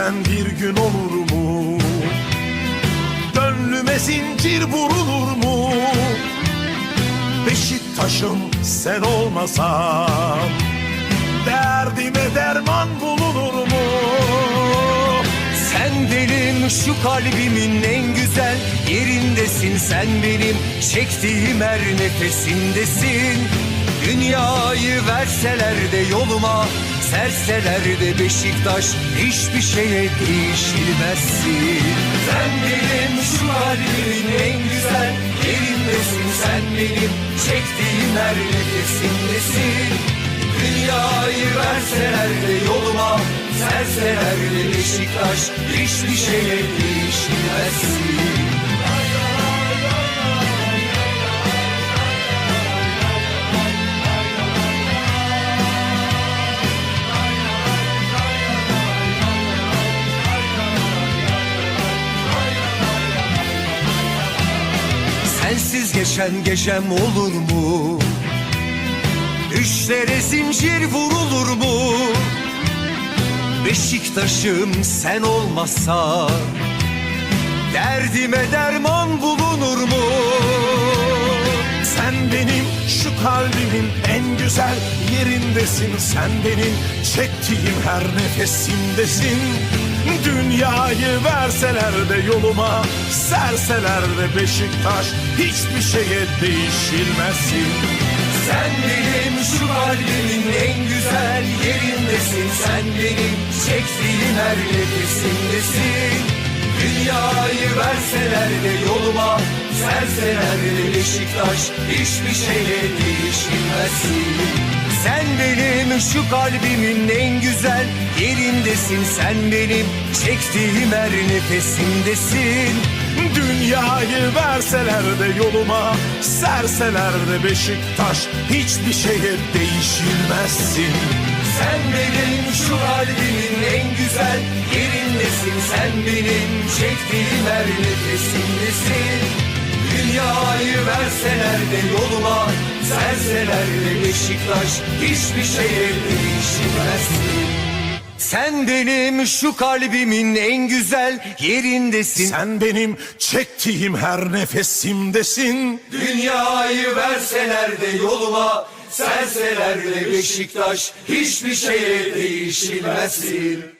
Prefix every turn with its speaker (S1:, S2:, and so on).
S1: biten bir gün olur mu? Gönlüme zincir vurulur mu? Beşiktaş'ım sen olmasan Derdime derman bulunur mu?
S2: Sen benim şu kalbimin en güzel yerindesin Sen benim çektiğim her nefesimdesin Dünyayı verseler de yoluma Serseler de Beşiktaş hiçbir şeye değişilmezsin. Sen benim şu kalbimin en güzel yerindesin Sen benim çektiğim her nefesimdesin. Dünyayı verseler de yoluma Serseler de Beşiktaş Hiçbir şeye değişilmezsin Sensiz geçen gecem olur mu? Düşlere zincir vurulur mu? Beşiktaş'ım sen olmasa Derdime derman bulunur mu?
S1: Sen benim şu kalbimin en güzel yerindesin Sen benim çektiğim her nefesimdesin Dünyayı verseler de yoluma Serseler de Beşiktaş Hiçbir şeye değişilmezsin
S2: Sen benim şu kalbimin en güzel yerindesin. Sen benim çektiğim her nefesimdesin. Dünyayı verseler de yoluma Serseler de Beşiktaş Hiçbir şeye değişilmezsin Sen benim şu kalbimin en güzel yerindesin. Sen benim çektiğim her nefesimdesin.
S1: Dünyayı verseler de yoluma Serseler de Beşiktaş. Hiçbir şeye değişilmezsin.
S2: Sen benim şu kalbimin en güzel yerindesin. Sen benim çektiğim her nefesimdesin. Dünyayı verseler de yoluma Serseler de Beşiktaş Hiçbir şeye değişilmezsin Sen benim şu kalbimin en güzel yerindesin.
S1: Sen benim çektiğim her nefesimdesin.
S2: Dünyayı verseler de yoluma Serseler de Beşiktaş Hiçbir şeye değişilmezsin